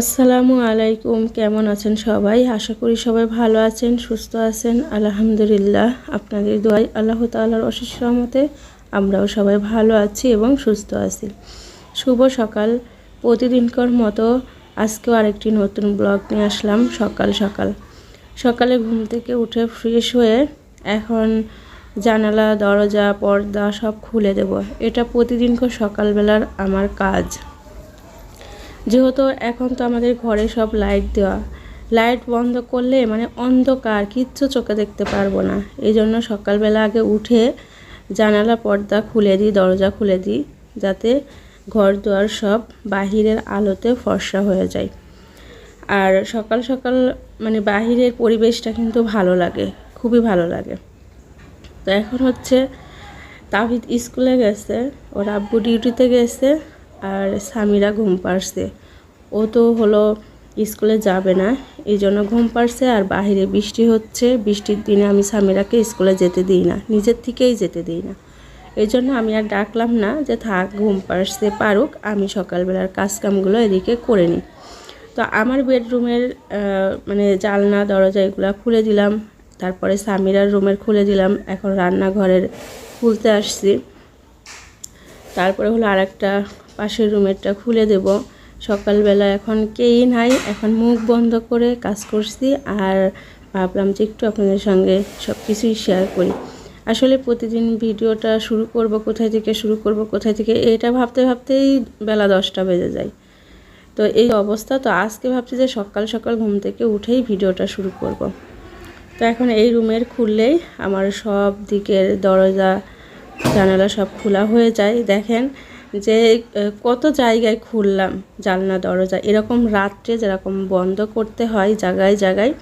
আসসালামু আলাইকুম, কেমন আছেন সবাই? আশা করি সবাই ভালো আছেন, সুস্থ আছেন। আলহামদুলিল্লাহ, আপনাদের দোয়াই আল্লাহ তাল্লাহর অশেষ রহমতে আমরাও সবাই ভালো আছি এবং সুস্থ আছি। শুভ সকাল। প্রতিদিনকার মতো আজকেও আরেকটি নতুন ব্লগ নিয়ে আসলাম সকাল সকাল। সকালে ঘুম থেকে উঠে ফ্রেশ হয়ে এখন জানালা, দরজা, পর্দা সব খুলে দেব। এটা প্রতিদিনকার সকালবেলার আমার কাজ। যেহেতু এখন তো আমাদের ঘরে সব লাইট দেওয়া। লাইট বন্ধ করলে মানে অন্ধকার, কিচ্ছু চোখে দেখতে পারব না। এই জন্য সকালবেলা আগে উঠে জানালা, পর্দা খুলে দিই, দরজা খুলে দিই, যাতে ঘর দুয়ার সব বাহিরের আলোতে ফর্সা হয়ে যায়। আর সকাল সকাল মানে বাহিরের পরিবেশটা কিন্তু ভালো লাগে, খুবই ভালো লাগে। তো এখন হচ্ছে তাহিদ স্কুলে গেছে, ওর আব্বু ডিউটিতে গেছে। আর স্বামীরা ঘুম পাড়ছে। ও তো হলো স্কুলে যাবে না, এই জন্য ঘুম পাড়ছে আর বাহিরে বৃষ্টি হচ্ছে। বৃষ্টির দিনে আমি স্বামীরাকে স্কুলে যেতে দিই না, নিজের থেকেই যেতে দিই না। এই জন্য আমি আর ডাকলাম না যে থাক, ঘুম পাড়ছে, পারুক, আমি সকালবেলার কাজকামগুলো এদিকে করে নিই। তো আমার বেডরুমের মানে জালনা দরজা এগুলো খুলে দিলাম। তারপরে স্বামীরার রুমের খুলে দিলাম। এখন রান্নাঘরের খুলতে আসছি। তারপরে হলো আর একটা পাশের রুমেরটা খুলে দেব। সকালবেলা এখন কেই নাই, এখন মুখ বন্ধ করে কাজ করছি আর ভাবলাম যে একটু আপনাদের সঙ্গে সব কিছুই শেয়ার করি। আসলে প্রতিদিন ভিডিওটা শুরু করব, কোথায় থেকে শুরু করব, কোথায় থেকে, এটা ভাবতে ভাবতেই বেলা দশটা বেজে যায়। তো এই অবস্থা, তো আজকে ভাবছি যে সকাল সকাল ঘুম থেকে উঠেই ভিডিওটা শুরু করব। তো এখন এই রুমের খুললেই আমার সব দিকের দরজা, জানালা সব খোলা হয়ে যায়। দেখেন যে কত জায়গায় খুললাম জানলা, দরজা, এরকম রাত্রে যেরকম বন্ধ করতে হয় জায়গায় জায়গায়,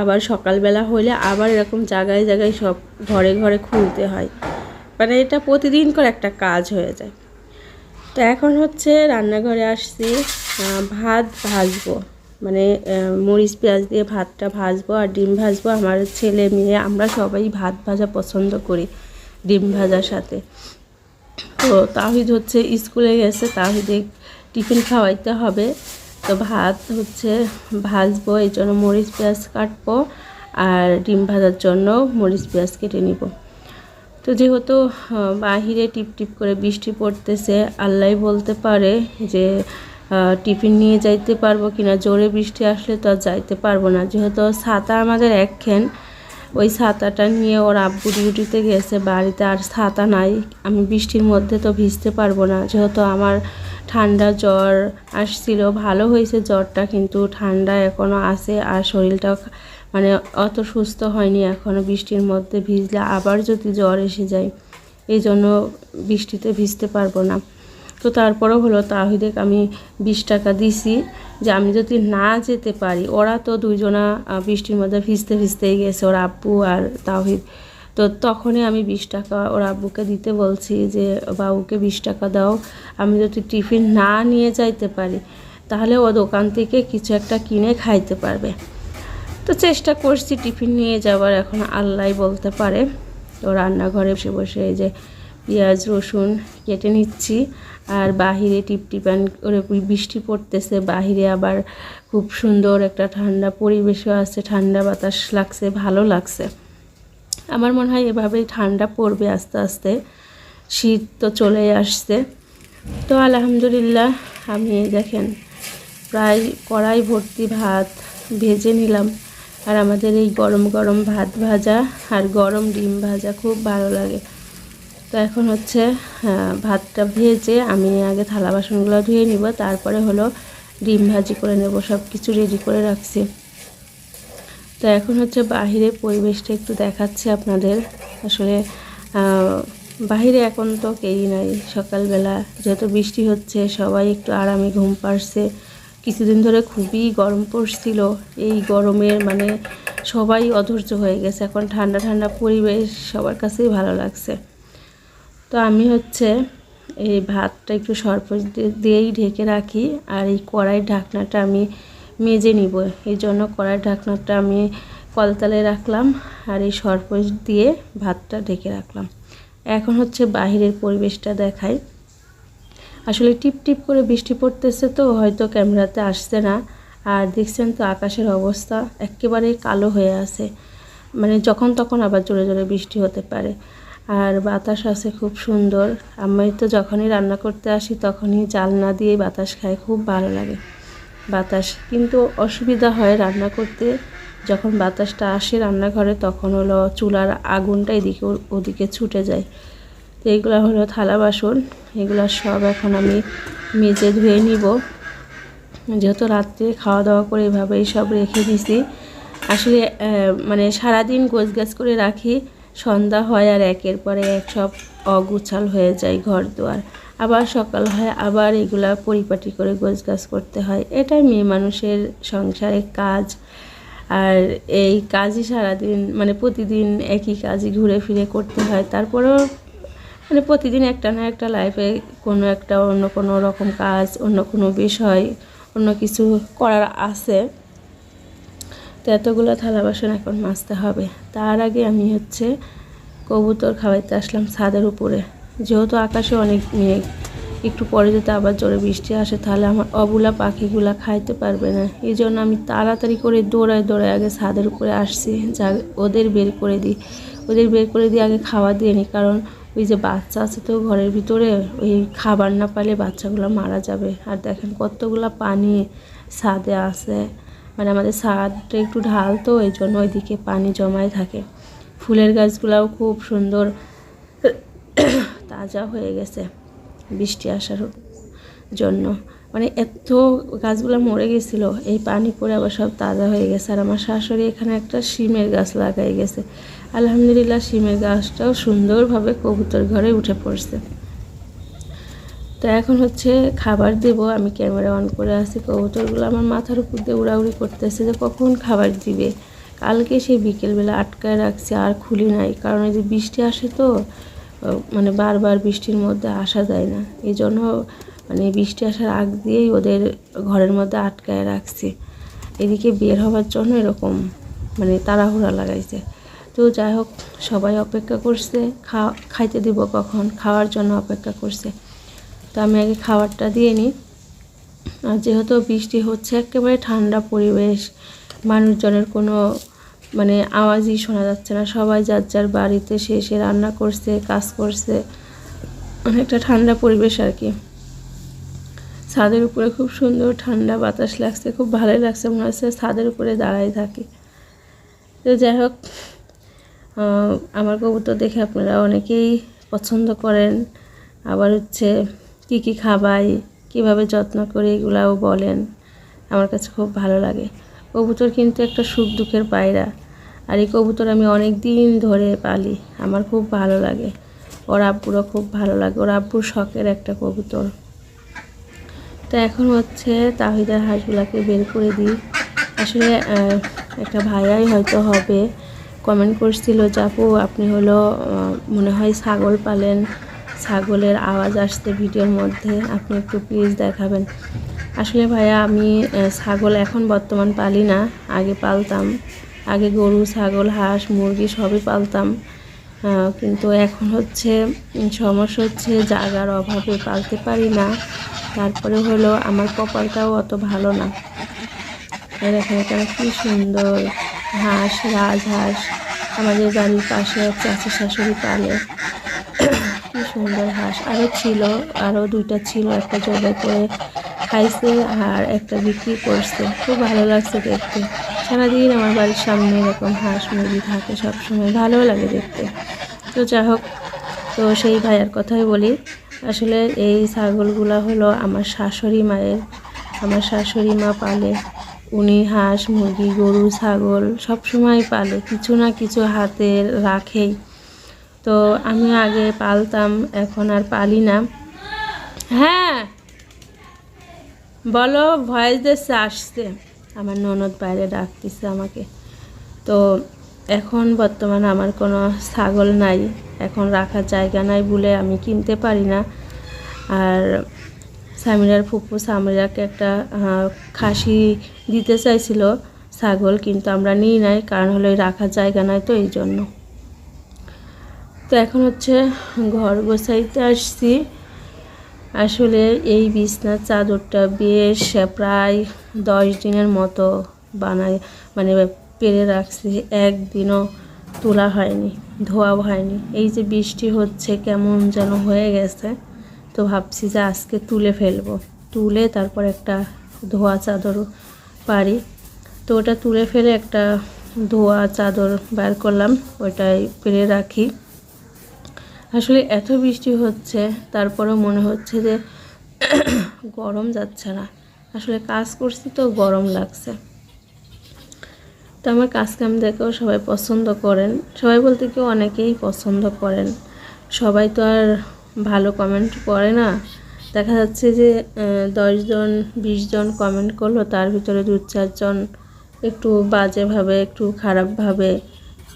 আবার সকালবেলা হলে আবার এরকম জায়গায় জায়গায় সব ঘরে ঘরে খুলতে হয়। মানে এটা প্রতিদিনকার একটা কাজ হয়ে যায়। তো এখন হচ্ছে রান্নাঘরে আসছি ভাত ভাজবো। মানে মরিচ পেঁয়াজ দিয়ে ভাতটা ভাজবো আর ডিম ভাজবো। আমার ছেলে মেয়ে, আমরা সবাই ভাত ভাজা পছন্দ করি ডিম ভাজার সাথে। তো তাহিদ হচ্ছে স্কুলে গেছে তাহিদে টিফিন খাওয়াইতে হবে। তো ভাত হচ্ছে ভাজবো, এই জন্য মরিচ, পেঁয়াজ কাটবো আর ডিম ভাজার জন্য মরিচ, পেঁয়াজ কেটে নিব। তো যেহেতু বাহিরে টিপ টিপ করে বৃষ্টি পড়তেছে, আল্লাহ বলতে পারে যে টিফিন নিয়ে যাইতে পারব কিনা, জোরে বৃষ্টি আসলে তো আর যাইতে পারব না। যেহেতু ছাতা আমাদের একখান ওই ছাতাটা নিয়ে ওর আব্বু ডিউটিতে গেছে, বাড়িতে আর ছাতা নাই। আমি বৃষ্টির মধ্যে তো ভিজতে পারব না। যেহেতু আমার ঠান্ডা জ্বর আসছিল, ভালো হয়েছে জ্বরটা, কিন্তু ঠান্ডা এখনও আছে আর শরীরটা মানে অত সুস্থ হয়নি এখনও বৃষ্টির মধ্যে ভিজলে আবার যদি জ্বর এসে যায়, এই জন্য বৃষ্টিতে ভিজতে পারব না। তো তারপরও হলো তাহিদে আমি বিশ টাকা দিছি যে আমি যদি না যেতে পারি, ওরা তো দুইজনা বৃষ্টির মধ্যে ভিজতে ভিজতেই গেছে, ওর আব্বু আর তাহিদ। তো তখনই আমি বিশ টাকা ওর আব্বুকে দিতে বলছি যে, বাবুকে বিশ টাকা দাও, আমি যদি টিফিন না নিয়ে যাইতে পারি, তাহলে ও দোকান থেকে কিছু একটা কিনে খাইতে পারবে। তো চেষ্টা করছি টিফিন নিয়ে যাওয়ার, এখন আল্লাহ বলতে পারে। তো রান্নাঘরে বসে বসে এই যে পেঁয়াজ, রসুন কেটে নিচ্ছি। আর বাহিরে টিপটিপান করে বৃষ্টি পড়তেছে, বাহিরে আবার খুব সুন্দর একটা ঠান্ডা পরিবেশও আছে, ঠান্ডা বাতাস লাগছে, ভালো লাগছে। আমার মনে হয় এভাবেই ঠান্ডা পড়বে আস্তে আস্তে, শীত তো চলে আসছে। তো আলহামদুলিল্লাহ, আমি দেখেন, প্রায় কড়াই ভর্তি ভাত ভেজে নিলাম। আর আমাদের এই গরম গরম ভাত ভাজা আর গরম ডিম ভাজা খুব ভালো লাগে। তো এখন হচ্ছে ভাতটা ভেজে আমি আগে থালা বাসনগুলো ধুয়ে নিব, তারপরে হলো ডিম ভাজি করে নেব সব কিছু রেডি করে রাখছি। তো এখন হচ্ছে বাহিরের পরিবেশটা একটু দেখাচ্ছে আপনাদের। আসলে বাহিরে এখন তো কেই নাই, সকালবেলা যেহেতু বৃষ্টি হচ্ছে, সবাই একটু আরামে ঘুম পাড়ছে। কিছুদিন ধরে খুবই গরম পড়ছিল, এই গরমের মানে সবাই অধৈর্য হয়ে গেছে, এখন ঠান্ডা ঠান্ডা পরিবেশ সবার কাছেই ভালো লাগছে। তো আমি হচ্ছে এই ভাতটা একটু সরপ দিয়েই ঢেকে রাখি আর এই কড়াই ঢাকনাটা আমি মেজে নিব। এই জন্য কড়াই ঢাকনাটা আমি কলতালে রাখলাম আর এই সরপোষ দিয়ে ভাতটা ঢেকে রাখলাম। এখন হচ্ছে বাহিরের পরিবেশটা দেখাই। আসলে টিপ টিপ করে বৃষ্টি পড়তেছে তো, হয়তো ক্যামেরাতে আসছে না। আর দেখছেন তো আকাশের অবস্থা একেবারে কালো হয়ে আছে। মানে যখন তখন আবার জোরে জোরে বৃষ্টি হতে পারে। আর বাতাস আছে খুব সুন্দর। আমি তো যখনই রান্না করতে আসি, তখনই জালনা দিয়ে বাতাস খাই, খুব ভালো লাগে। বাতাস, কিন্তু অসুবিধা হয় রান্না করতে। যখন বাতাসটা আসে রান্নাঘরে, তখন হলো চুলার আগুনটা এদিকে ওদিকে ছুটে যায়। তো এগুলো হলো থালা বাসন। এগুলো সব এখন আমি মেজে ধুয়ে নিব। যেহেতু রাত্রে খাওয়া দাওয়া করে এভাবেই সব রেখে দিছি। আসলে মানে সারাদিন গোছ গাছ করে রাখি। সন্ধ্যা হয় আর একের পরে এক সব অগুছাল হয়ে যায় ঘর দুয়ার আবার সকাল হয়, আবার এগুলা পরিপাটি করে গোছ গাছ করতে হয়। এটাই মেয়ে মানুষের সংসারে কাজ। আর এই কাজই সারাদিন মানে প্রতিদিন একই কাজই ঘুরে ফিরে করতে হয়। তারপরেও মানে প্রতিদিন একটা না একটা লাইফে কোনো একটা অন্য কোনো রকম কাজ, অন্য কোনো বিষয়, অন্য কিছু করার আছে। তো এতগুলো থালা বাসন এখন মাজতে হবে। তার আগে আমি হচ্ছে কবুতর খাওয়াইতে আসলাম ছাদের উপরে। যেহেতু আকাশে অনেক মেঘ, একটু পরে যদি আবার জোরে বৃষ্টি আসে তাহলে আমার অবুলা পাখিগুলা খাইতে পারবে না। এই জন্য আমি তাড়াতাড়ি করে দৌড়ায় দৌড়ায় আগে ছাদের উপরে আসছি, যা ওদের বের করে দিই। ওদের বের করে দিয়ে আগে খাওয়া দিয়ে নিই, কারণ ওই যে বাচ্চা আছে তো ঘরের ভিতরে, ওই খাবার না পালে বাচ্চাগুলো মারা যাবে। আর দেখেন কতগুলো পানি ছাদে আছে। মানে আমাদের ছাদটা একটু ঢাল তো এই জন্য ওইদিকে পানি জমায় থাকে। ফুলের গাছগুলাও খুব সুন্দর তাজা হয়ে গেছে, বৃষ্টি আসার জন্য। মানে এত গাছগুলো মরে গেছিল, এই পানি পড়ে আবার সব তাজা হয়ে গেছে। আর আমার শাশুড়ি এখানে একটা শিমের গাছ লাগাই গেছে। আলহামদুলিল্লাহ, শিমের গাছটাও সুন্দরভাবে কবুতর ঘরে উঠে পড়ছে। তো এখন হচ্ছে খাবার দেব, আমি ক্যামেরা অন করে আছি। কবুতরগুলো আমার মাথার উপর দিয়ে উড়াউড়ি করতেছে যে কখন খাবার দিবে। কালকে সেই বিকেলবেলা আটকায় রাখছি, আর খুলি নাই। কারণ এই যে বৃষ্টি আসে তো মানে বারবার বৃষ্টির মধ্যে আসা যায় না। এই জন্য মানে বৃষ্টি আসার আগ দিয়েই ওদের ঘরের মধ্যে আটকায় রাখছি। এদিকে বের হওয়ার জন্য এরকম মানে তাড়াহুড়া লাগাইছে। তো যাই হোক, সবাই অপেক্ষা করছে খাওয়া খাইতে দিব কখন? খাওয়ার জন্য অপেক্ষা করছে। তো আমি আগে খাবারটা দিয়ে নিই। আর যেহেতু বৃষ্টি হচ্ছে, একেবারে ঠান্ডা পরিবেশ, মানুষজনের কোনো মানে আওয়াজই শোনা যাচ্ছে না। সবাই যার যার বাড়িতে সে সে রান্না করছে, কাজ করছে, অনেকটা ঠান্ডা পরিবেশ আর কি। ছাদের উপরে খুব সুন্দর ঠান্ডা বাতাস লাগছে, খুব ভালোই লাগছে, মনে হচ্ছে ছাদের উপরে দাঁড়াই থাকি। তো যাই হোক আমার কবুতর দেখে আপনারা অনেকেই পছন্দ করেন। আবার হচ্ছে কী কী খাবাই, কীভাবে যত্ন করে এগুলাও বলেন। আমার কাছে খুব ভালো লাগে। কবুতর কিন্তু একটা সুখ দুঃখের পায়রা। আর এই কবুতর আমি অনেক দিন ধরে পালি। আমার খুব ভালো লাগে। ওর আব্বুরও খুব ভালো লাগে। ওর আব্বুর শখের একটা কবুতর। তো এখন হচ্ছে তাহিদার হাঁসগুলাকে বের করে দিই। আসলে একটা ভাইয়াই হয়তো হবে। কমেন্ট করছিল যে, আপু, আপনি হলো মনে হয় ছাগল পালেন। ছাগলের আওয়াজ আসছে ভিডিওর মধ্যে, আপনি একটু প্লিজ দেখাবেন। আসলে ভাইয়া, আমি ছাগল এখন বর্তমান পালি না, আগে পালতাম। আগে গরু, ছাগল, হাঁস, মুরগি সবই পালতাম। কিন্তু এখন হচ্ছে সমস্যা হচ্ছে জায়গার অভাবে পালতে পারি না। তারপরে হলো, আমার কপালটাও অত ভালো না। দেখেন এখানে কি সুন্দর হাঁস, রাজহাঁস। আমাদের বাড়ির পাশে চাচি শাশুড়ি পালে। সুন্দর হাঁস। আরও ছিল আরও দুইটা ছিল একটা জবাই করে খাইছে আর একটা বিক্রি করছে। খুব ভালো লাগছে দেখতে। সারাদিন আমার বাড়ির সামনে এরকম হাঁস মুরগি থাকে সবসময়। ভালো লাগে দেখতে। তো যাই হোক, তো সেই ভাইয়ার কথাই বলি। আসলে এই ছাগলগুলো হলো আমার শাশুড়ি মায়ের, আমার শাশুড়ি মা পালে। উনি হাঁস, মুরগি, গরু, ছাগল সব সময় পালে। কিছু না কিছু হাতে রাখেই। তো আমি আগে পালতাম, এখন আর পালি না। হ্যাঁ বলো, ভয়েস দিচ্ছে, আসছে। আমার ননদ বাইরে ডাকতেছে আমাকে। তো এখন বর্তমান আমার কোনো ছাগল নাই, এখন রাখার জায়গা নাই বলে আমি কিনতে পারি না। আর সামিরার ফুপু সামিরাকে একটা খাসি দিতে চাইছিল, ছাগল কিন্তু আমরা নিই নাই, কারণ হলো রাখার জায়গা নাই তো এই জন্য তো এখন হচ্ছে ঘর গোছাইতে আসছি। আসলে এই বিছনার চাদরটা, বেশ প্রায় দশ দিনের মতো বানাই মানে পেরে রাখছি। একদিনও তোলা হয়নি, ধোয়াও হয়নি। এই যে বৃষ্টি হচ্ছে, কেমন যেন হয়ে গেছে। তো ভাবছি যে আজকে তুলে ফেলব। তুলে তারপর একটা ধোয়া চাদর পারি। তো ওটা তুলে ফেলে একটা ধোয়া চাদর বার করলাম, ওটাই পেরে রাখি। আসলে এত বৃষ্টি হচ্ছে, তারপরেও মনে হচ্ছে যে গরম যাচ্ছে না। আসলে কাজ করছি তো, গরম লাগছে। তো আমার কাজ কাম দেখেও সবাই পছন্দ করেন। সবাই বলতে কেউ অনেকেই পছন্দ করেন। সবাই তো আর ভালো কমেন্ট করে না। দেখা যাচ্ছে যে দশজন বিশ জন কমেন্ট করল, তার ভিতরে দু চারজন একটু বাজেভাবে, একটু খারাপভাবে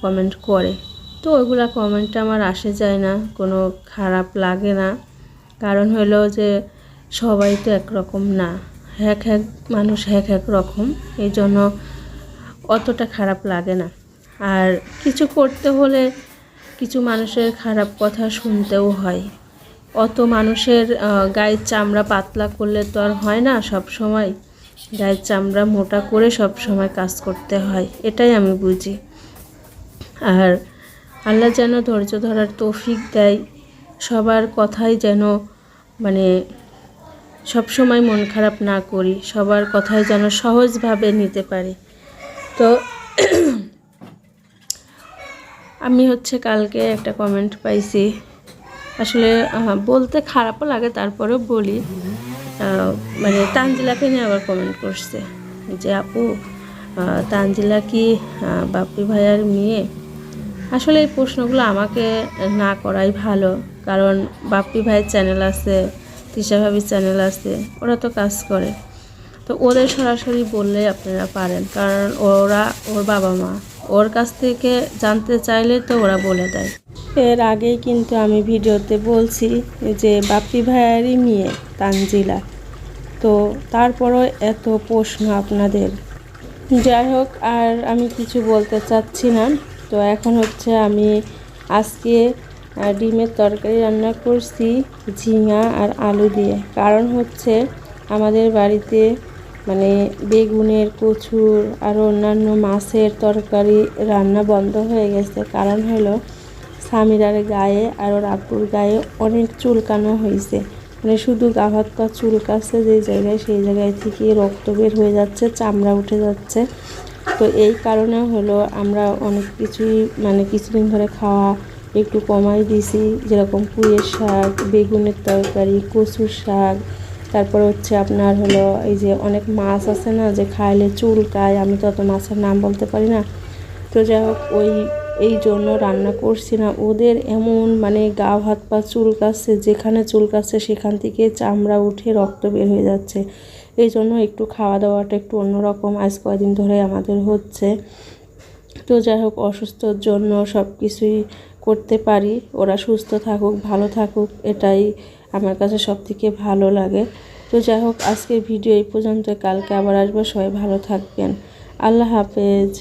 কমেন্ট করে। তো ওইগুলা কমেন্টটা আমার আসে যায় না, কোনো খারাপ লাগে না। কারণ হলো যে সবাই তো একরকম না হ্যাক হ্যাক মানুষ হ্যাক হ্যাক রকম, এই জন্য অতটা খারাপ লাগে না। আর কিছু করতে হলে কিছু মানুষের খারাপ কথা শুনতেও হয়। অত মানুষের গায়ের চামড়া পাতলা করলে তো আর হয় না সব সময়। গায়ের চামড়া মোটা করে সব সময় কাজ করতে হয়, এটাই আমি বুঝি। আর আল্লাহ যেন ধৈর্য ধরার তৌফিক দেয়। সবার কথাই যেন মানে সব সময় মন খারাপ না করি, সবার কথাই যেন সহজভাবে নিতে পারি। তো আমি হচ্ছে কালকে একটা কমেন্ট পাইছি। আসলে বলতে খারাপও লাগে, তারপরেও বলি। মানে তানজিলাকে নিয়ে আবার কমেন্ট করছে যে, আপু তানজিলা কি বাপ্পি ভাইয়ার মেয়ে? আসলে এই প্রশ্নগুলো আমাকে না করাই ভালো, কারণ বাপ্পি ভাইয়ের চ্যানেল আছে, তৃষা ভাবির চ্যানেল আছে, ওরা তো কাজ করে। তো ওদের সরাসরি বললে আপনারা পারেন, কারণ ওরা ওর বাবা মা। ওর কাছ থেকে জানতে চাইলে তো ওরা বলে দেয়। এর আগেই কিন্তু আমি ভিডিওতে বলছি যে বাপ্পি ভাইয়ারই মেয়ে তানজিলা। তো তারপরও এত প্রশ্ন আপনাদের। যাই হোক, আর আমি কিছু বলতে চাচ্ছি না। তো এখন হচ্ছে আমি আজকে ডিমের তরকারি রান্না করছি ঝিঙা আর আলু দিয়ে। কারণ হচ্ছে আমাদের বাড়িতে মানে বেগুনের, কচুর আর অন্যান্য মাছের তরকারি রান্না বন্ধ হয়ে গেছে। কারণ হলো স্বামীরার গায়ে আর ওর আব্বুর গায়ে অনেক চুলকানো হয়েছে মানে শুধু গা হাত পা চুলকাচ্ছে যে জায়গায়, সেই জায়গায় থেকে রক্ত বের হয়ে যাচ্ছে, চামড়া উঠে যাচ্ছে। তো এই কারণে হলো আমরা অনেক কিছুই মানে কিছুদিন ধরে খাওয়া একটু কমাই দিছি যেরকম পুঁয়ের শাক, বেগুনের তরকারি, কচুর শাক, তারপর হচ্ছে আপনার হলো এই যে অনেক মাছ আছে না, যে খাইলে চুলকায় আমি তো অত মাছের নাম বলতে পারি না। তো যাই হোক, ওই, এই জন্য রান্না করছি না। ওদের এমন মানে গা হাত পা চুলকাচ্ছে, যেখানে চুলকাচ্ছে সেখান থেকে চামড়া উঠে রক্ত বের হয়ে যাচ্ছে। এই জন্য একটু খাওয়া দাওয়াটা একটু অন্যরকম। আজ কয়েকদিন ধরে আমাদের হচ্ছে। তো যাই হোক, অসুস্থর জন্য সব কিছুই করতে পারি। ওরা সুস্থ থাকুক, ভালো থাকুক, এটাই আমার কাছে সব থেকে ভালো লাগে। তো যাই হোক, আজকের ভিডিও এই পর্যন্ত কালকে আবার আসব। সবাই ভালো থাকবেন। আল্লাহ হাফেজ।